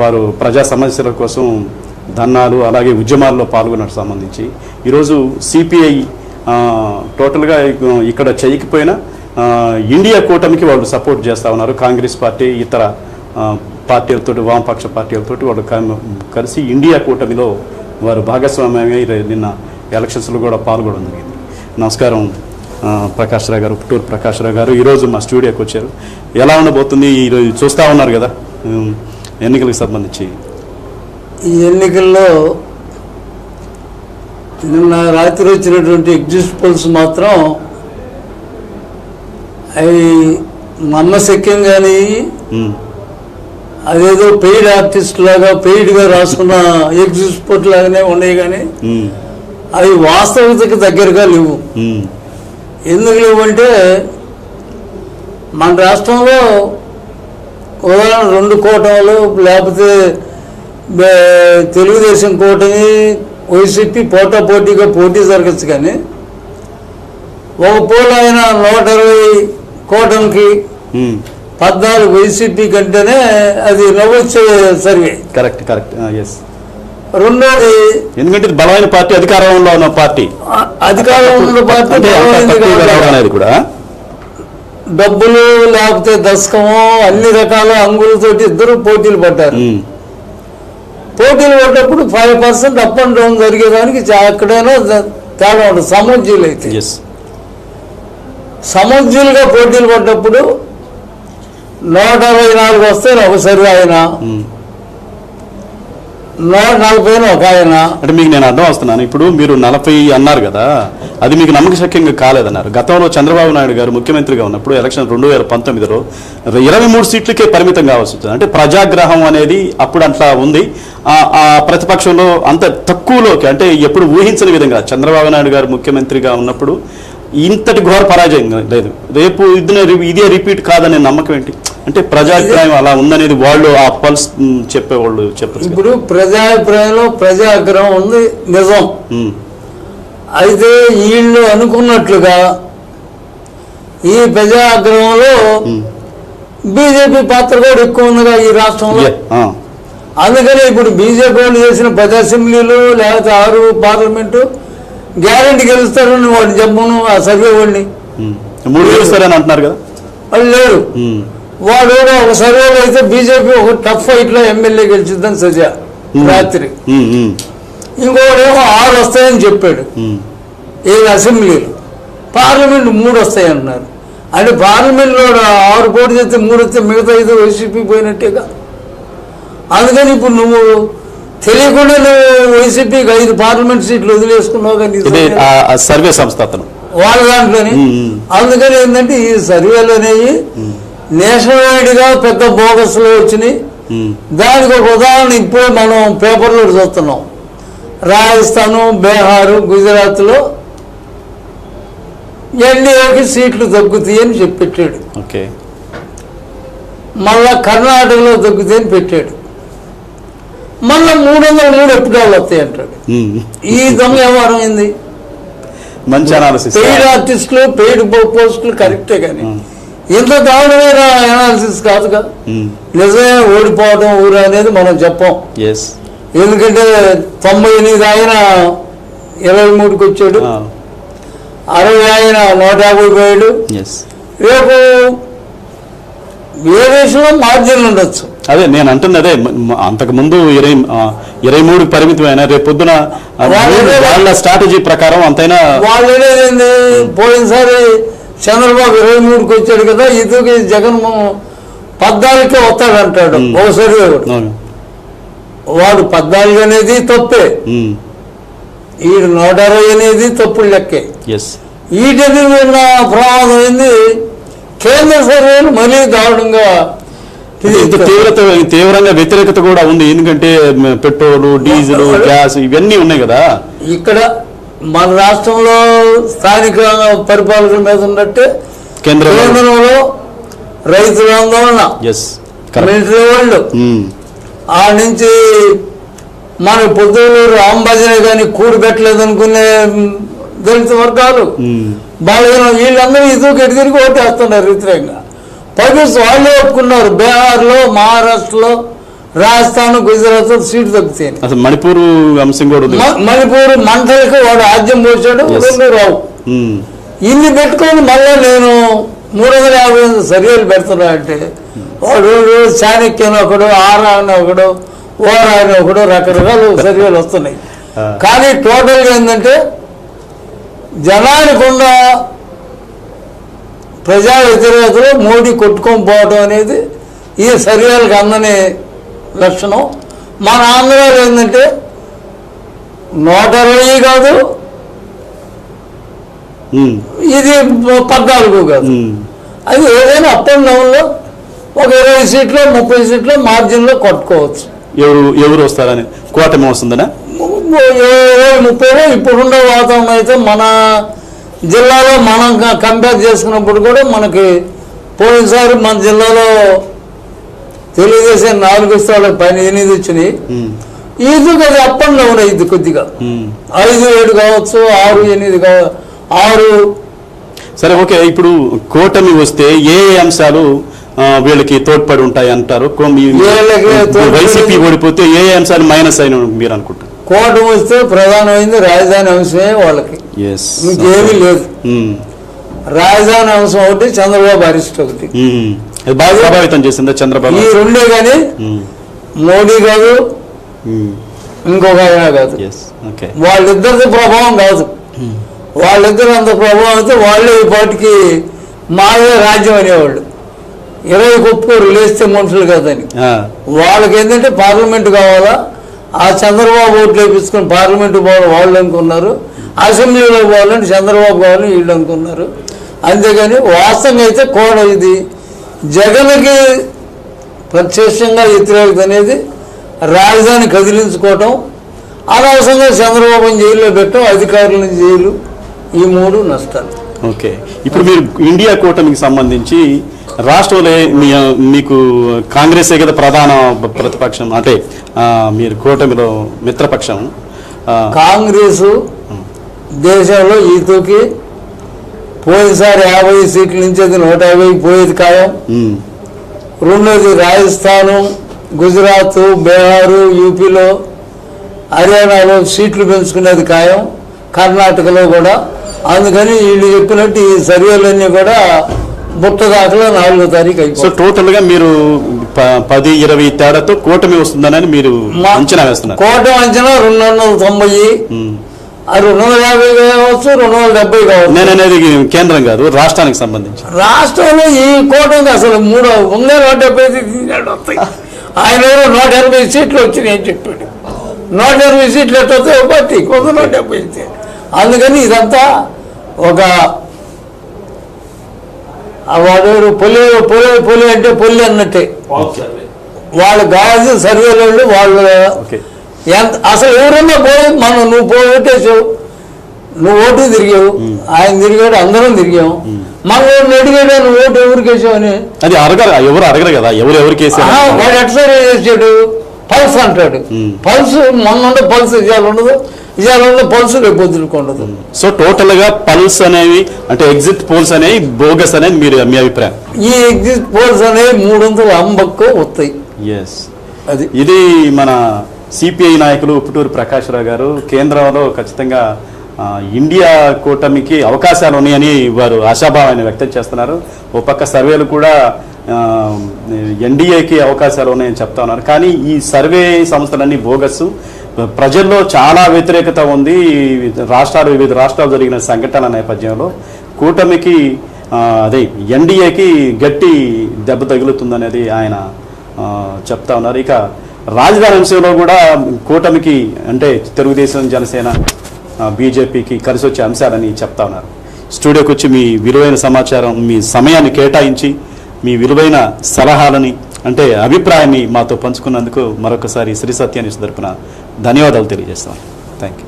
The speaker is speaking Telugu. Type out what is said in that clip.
వారు ప్రజా సమస్యల కోసం ధర్నాలు అలాగే ఉద్యమాల్లో పాల్గొనడానికి సంబంధించి. ఈరోజు సిపిఐ టోటల్గా ఇక్కడ చేయకపోయినా ఇండియా కూటమికి వాళ్ళు సపోర్ట్ చేస్తూ ఉన్నారు. కాంగ్రెస్ పార్టీ ఇతర పార్టీలతో పార్టీలతోటి వామపక్ష పార్టీలతో వాళ్ళు కలిసి ఇండియా కూటమిలో వారు భాగస్వామ్యమై నిన్న ఎలక్షన్స్లో కూడా పాల్గొనడం జరిగింది. నమస్కారం ప్రకాష్ రావు గారు పుట్టూరు ప్రకాష్ రావు గారు. ఈరోజు మా స్టూడియోకి వచ్చారు. ఎలా ఉండబోతుంది? ఈరోజు చూస్తూ ఉన్నారు కదా. ఎన్నికలకు సంబంధించి? ఈ ఎన్నికల్లో నిన్న రాత్రి వచ్చినటువంటి ఎగ్జిస్ట్ పోల్స్ మాత్రం అవి నమ్మశక్యం కానీ అదేదో పెయిడ్ ఆర్టిస్ట్ లాగా పెయిడ్గా రాసుకున్న ఎగ్జిస్ట్ పోల్ లాగానే ఉన్నాయి కానీ అవి వాస్తవికతకు దగ్గరగా లేవు. ఎందుకు లేవంటే మన రాష్ట్రంలో ఉదాహరణ రెండు కూటములు లేకపోతే తెలుగుదేశం కూటమి వైసీపీ పోటా పోటీగా పోటీ జరగచ్చు కానీ ఒక పోల్ ఆయన నూట ఇరవై కూటమికి. పద్నాలుగు వైసీపీ కంటేనే అది నవ్వొచ్చే సర్వే. Correct correct. ఎస్ రెండోది ఎందుకంటే బలమైన పార్టీ అధికారంలో ఉన్న పార్టీ. అధికారంలో ఉన్న పార్టీ కూడా డబ్బులు లేకపోతే దశకము అన్ని రకాల అంగులతోటి ఇద్దరు పోటీలు పడ్డారు. పోటీలు పడ్డప్పుడు five percent up and down జరిగేదానికి ఎక్కడైనా తేడా ఉండదు. సమోజ్జీలు అయితే. ఎస్ సమోజ్జీలుగా పోటీలు పడ్డప్పుడు నూట అరవై నాలుగు వస్తే ఒక సర్వే ఆయన నలభై ఒక ఆయన అంటే మీకు నేను అర్థం వస్తున్నాను. ఇప్పుడు మీరు నలభై అన్నారు కదా అది మీకు నమ్మకశక్యంగా కాలేదన్నారు. గతంలో చంద్రబాబు నాయుడు గారు ముఖ్యమంత్రిగా ఉన్నప్పుడు ఎలక్షన్ రెండు వేల పంతొమ్మిదిలో ఇరవై మూడు సీట్లకే పరిమితం కావాల్సి వచ్చింది అంటే ప్రజాగ్రహం అనేది అప్పుడు అట్లా ఉంది. ఆ- ప్రతిపక్షంలో అంత తక్కువలోకి అంటే ఎప్పుడు ఊహించని విధంగా చంద్రబాబు నాయుడు గారు ముఖ్యమంత్రిగా ఉన్నప్పుడు ఇంతటి ఘోర పరాజయం లేదు. రేపు ఇదే ఇదే రిపీట్ కాదనే నమ్మకం ఏంటి? అంటే ప్రజాగ్రహం అలా ఉందనేది వాళ్ళు ఆ పల్స్ చెప్పేవాళ్ళు చెప్పచ్చు ఇప్పుడు ప్రజాభిప్రాయంలో ప్రజాగ్రహం ఉంది నిజం అయితే వీళ్ళు అనుకున్నట్లుగా ఈ ప్రజాగ్రహంలో. బీజేపీ పాత్ర కూడా ఎక్కువ ఉందిగా ఈ రాష్ట్రంలో. అందుకని ఇప్పుడు బీజేపీ వాళ్ళు చేసిన పది అసెంబ్లీలు లేకపోతే ఆరు పార్లమెంటు గ్యారంటీ గెలుస్తారని వాడిని చెప్పను ఆ సర్వే వాడిని. మూడు గెలుస్తారని అంటున్నారు కదా వాళ్ళు లేరు. వాడు కూడా ఒక సర్వేలో అయితే బీజేపీ ఒక టఫ్ ఫైట్లో ఎమ్మెల్యే గెలిచిద్దని సజా. రాత్రి. ఇంకోడేమో ఆరు వస్తాయని చెప్పాడు. ఉమ్. ఏడు అసెంబ్లీలు? పార్లమెంట్ మూడు వస్తాయి అంటున్నారు అంటే పార్లమెంట్లో ఆరు పోటీ చేస్తే మూడు వస్తే మిగతా ఐదు వైసీపీ పోయినట్టేగా? అందుకని ఇప్పుడు నువ్వు తెలియకుండా నువ్వు వైసీపీకి ఐదు పార్లమెంట్ సీట్లు వదిలేసుకున్నావు కానీ సర్వే- సంస్థ అతను. వాళ్ళ దాంట్లోని. అందుకని ఏంటంటే ఈ సర్వేలు అనేవి నేషనల్ వైడ్గా పెద్ద బోగస్లో వచ్చినాయి. దానికి ఒక ఉదాహరణ ఇప్పుడే మనం పేపర్లో చూస్తున్నాం. రాజస్థాను బీహారు గుజరాత్లో ఎన్డీఏకి సీట్లు తగ్గుతాయి అని చెప్పి పెట్టాడు ఓకే. మళ్ళా కర్ణాటకలో తగ్గుతాయని పెట్టాడు. మళ్ళా మూడు వందల మూడు ఎప్పుడు వస్తాయి అంటాడు. ఈ దొంగ వ్యవహారం ఏంది? మంచి పెయిడ్ ఆర్టిస్టులు పెయిడ్ పోస్టులు కరెక్టే కానీ. ఇంత దారుణమైన అనాలిసిస్ కాదుగా నిజమే ఓడిపోవడం ఊరు అనేది మనం చెప్పం. ఎందుకంటే తొంభై ఎనిమిది ఆయన ఇరవై మూడుకి వచ్చాడు. అరవై ఆయన నూట యాభై పోయాడు. రేపు ఏ దేశంలో మార్జిన్ ఉండొచ్చు? అదే నేను అంటుంది అదే మ- మ- అంతకు ముందు ఇరవై ఇరవై మూడు పరిమితమైన రేపు పొద్దున ఆ, వాళ్ళ- స్ట్రాటజీ ప్రకారం అంతైనా వాళ్ళు పోయినసారి చంద్రబాబు ఇరవై మూడుకి వచ్చాడు కదా ఇదికి జగన్ పద్నాలుగుకే వస్తాడంటాడు సర్వే వాడు. పద్నాలుగు అనేది తప్పే. ఈడు నూట అరవై అనేది తప్పుడు లెక్కే. ఉన్న ప్రమాదం ఏంది? కేంద్ర సర్వేలు మరీ దారుణంగా ఇది తీవ్రత తీవ్రంగా వ్యతిరేకత కూడా ఉంది. ఎందుకంటే పెట్రోలు డీజిల్ గ్యాస్ ఇవన్నీ ఉన్నాయి కదా. ఇక్కడ మన రాష్ట్రంలో స్థానిక పరిపాలకుల మీద ఉన్నట్టే కేంద్ర కేంద్రంలో రైతుల ఆందోళన మిలిటరీ వాళ్ళు. ఆ నుంచి మన పొద్దులూరు రాంభజన కానీ కూడు పెట్టలేదు అనుకునే దళిత వర్గాలు. బలహీన వీళ్ళందరూ ఇదికి ఎటు తిరిగి ఓటేస్తున్నారు వ్యతిరేకంగా. పైగా వాళ్ళే ఒప్పుకున్నారు. బీహార్లో మహారాష్ట్రలో రాజస్థాన్ గుజరాత్ సీటు తగ్గుతాయి అసలు మణిపూర్ అంశం కూడా మణిపూర్ మంటలకి వాడు ఆద్యం పోసాడు రావు. ఉమ్, ఇన్ని పెట్టుకొని మళ్ళీ నేను మూడు వందల యాభై సర్వేలు పెడుతున్నా అంటే వాడు చాణక్యం ఒకడు ఆరా అని ఒకడు ఓరా అని ఒకడు రకరకాల సర్వేలు వస్తున్నాయి. కానీ టోటల్గా ఏంటంటే జనానికి ఉన్న ప్రజా వ్యతిరేకతలో మోడీ కొట్టుకొని పోవడం అనేది ఈ సర్వేలకు అందని లక్షణం మన ఆంధ్రాలో ఏంటంటే నూట ఇరవై కాదు ఇది పద్నాలుగు కాదు. అది ఏదైనా అప్ అండ్ డౌన్లో ఒక ఇరవై సీట్లు ముప్పై సీట్లు మార్జిన్లో కొట్టుకోవచ్చు. ఎవరు ఎవరు వస్తారని? కూటమి వస్తుందనా? ఇరవై ముప్పైలో ఇప్పుడున్న వాతావరణం అయితే మన జిల్లాలో మనం కంపేర్ చేసుకున్నప్పుడు కూడా మనకి పోయినసారి మన జిల్లాలో తెలుగుదేశం నాలుగు స్థానాలకు పైన ఎనిమిది వచ్చినాయి ఇది కొద్దిగా అప్ అండ్ డౌన్ అయింది కొద్దిగా. ఐదు ఏడు కావచ్చు ఆరు ఎనిమిది కావచ్చు ఆరు. సరే ఓకే. ఇప్పుడు కూటమి వస్తే ఏ ఏ అంశాలు వీళ్ళకి తోడ్పడి ఉంటాయి అంటారు? వీళ్ళకి వైసీపీ ఓడిపోతే ఏ అంశాలు మైనస్ అయిన మీరు అనుకుంటారు? కోటం వస్తే ప్రధానమైంది రాజధాని అంశమే వాళ్ళకి. ఇంకేమీ లేదు. రాజధాని అంశం ఒకటి చంద్రబాబు అరెస్ట్ ఒకటి. బాగా ప్రభావితం చేసిందా చంద్రబాబు? ఈ రెండే కానీ మోడీ కాదు ఇంకొక ఆయన కాదు. వాళ్ళిద్దరిది ప్రభావం కాదు. వాళ్ళిద్దరు అంత ప్రభావం అయితే వాళ్ళే ఈ పాటికి మాదే రాజ్యం అనేవాళ్ళు. ఇరవై ఒప్పుకోరు లేస్తే మనుషులు కాదని వాళ్ళకి ఏంటంటే పార్లమెంట్ కావాలా? ఆ చంద్రబాబు ఓట్లు వేపించుకొని పార్లమెంట్ పోవాలి వాళ్ళు అనుకున్నారు. అసెంబ్లీలో పోవాలంటే చంద్రబాబు కావాలని వీళ్ళు అనుకున్నారు. అంతేగాని వాస్తవంగా అయితే కోడ ఇది. జగన్కి ప్రత్యక్షంగా వ్యతిరేకత అనేది రాజధాని కదిలించుకోవటం అనవసరంగా చంద్రబాబుని జైల్లో పెట్టడం అధికారులను జైలు ఈ మూడు నష్టాలు. ఓకే. ఇప్పుడు మీరు ఇండియా కూటమికి సంబంధించి రాష్ట్రంలో మీ మీకు కాంగ్రెసే కదా ప్రధాన ప్రతిపక్షం అంటే మీరు కూటమిలో మిత్రపక్షం. కాంగ్రెస్ దేశంలో ఈతూకి పోయినసారి యాభై సీట్ల నుంచి అది నూట యాభై పోయేది ఖాయం. రెండోది రాజస్థాను గుజరాత్ బీహారు యూపీలో హర్యానాలో సీట్లు పెంచుకునేది ఖాయం కర్ణాటకలో కూడా. అందుకని వీళ్ళు చెప్పినట్టు ఈ సర్వేలన్నీ కూడా బుట్ట దాఖలో నాలుగో తారీఖు సో అయిపోతుంది. టోటల్గా మీరు పది ఇరవై తేడాతో కూటమి వస్తుందని మీరు అంచనా వేస్తున్నారు. కోట అంచనా రెండు వందల తొంభై. రెండు వందల యాభై కావచ్చు రెండు వందల డెబ్బై కావచ్చు. నేను అనేది కేంద్రం కాదు రాష్ట్రానికి సంబంధించి. రాష్ట్రంలో ఈ కోటకి అసలు మూడు వంద నూట డెబ్బై వస్తాయి ఆయన ఎవరో నూట ఎనభై సీట్లు వచ్చినాయి అని చెప్పాడు. నూట ఎనభై సీట్లు ఎట్లా వస్తాయి పార్టీ కొంత నూట డెబ్బై అందుకని ఇదంతా ఒక వాడు పొలి పొలి పొలి అంటే పొల్లి అన్నట్టే. వాళ్ళు కావాల్సిన సర్వేలు వాళ్ళు ఓకే. ఎంత అసలు ఎవరన్నా పోయి మనం నువ్వు పోయి ఓటేసావు. నువ్వు ఓటు తిరిగావు. ఆయన తిరిగాడు అందరం తిరిగాం. మన వాడిని అడిగాడు నువ్వు ఓటు ఎవరికి వేసావు అని. అది అడగరు ఎవరు అడగరు కదా ఎవరు ఎవరికి ఆహా, వాడు ఎట్లా చేసాడు? పల్స్ అంటాడు. పల్స్ మొన్న ఉండే పల్స్ ఇవాళ ఉండదు ఇవాళ ఉండే పల్స్ రేపు ఉండదు సో టోటల్గా పల్స్ అనేవి అంటే ఎగ్జిట్ పోల్స్ అనేవి బోగస్ అనేది మీరు మీ అభిప్రాయం. ఈ ఎగ్జిట్ పోల్స్ అనేవి మూడు వందల అంబక్కు వస్తాయి. ఎస్ అది. ఇది మన సిపిఐ నాయకులు పుట్టూరు ప్రకాష్ రావు గారు కేంద్రంలో ఖచ్చితంగా ఇండియా కూటమికి అవకాశాలు ఉన్నాయని వారు ఆశాభావాన్ని వ్యక్తం చేస్తున్నారు. ఓ పక్క సర్వేలు కూడా ఎన్డీఏకి అవకాశాలు ఉన్నాయని చెప్తా ఉన్నారు. కానీ ఈ సర్వే సంస్థలన్నీ బోగస్సు ప్రజల్లో చాలా వ్యతిరేకత ఉంది. రాష్ట్రాలు వివిధ రాష్ట్రాలు జరిగిన సంఘటనల నేపథ్యంలో కూటమికి అదే ఎన్డీఏకి గట్టి దెబ్బ తగులుతుందనేది ఆయన చెప్తా ఉన్నారు. ఇక రాజధాని అంశంలో కూడా కూటమికి అంటే తెలుగుదేశం జనసేన బీజేపీకి కలిసి వచ్చే అంశాలని చెప్తా ఉన్నారు. స్టూడియోకి వచ్చి మీ విలువైన సమాచారం మీ సమయాన్ని కేటాయించి మీ విలువైన సలహాలని అంటే అభిప్రాయాన్ని మాతో పంచుకున్నందుకు మరొకసారి శ్రీ సత్యాన్ని తరపున ధన్యవాదాలు తెలియజేస్తాం. Thank you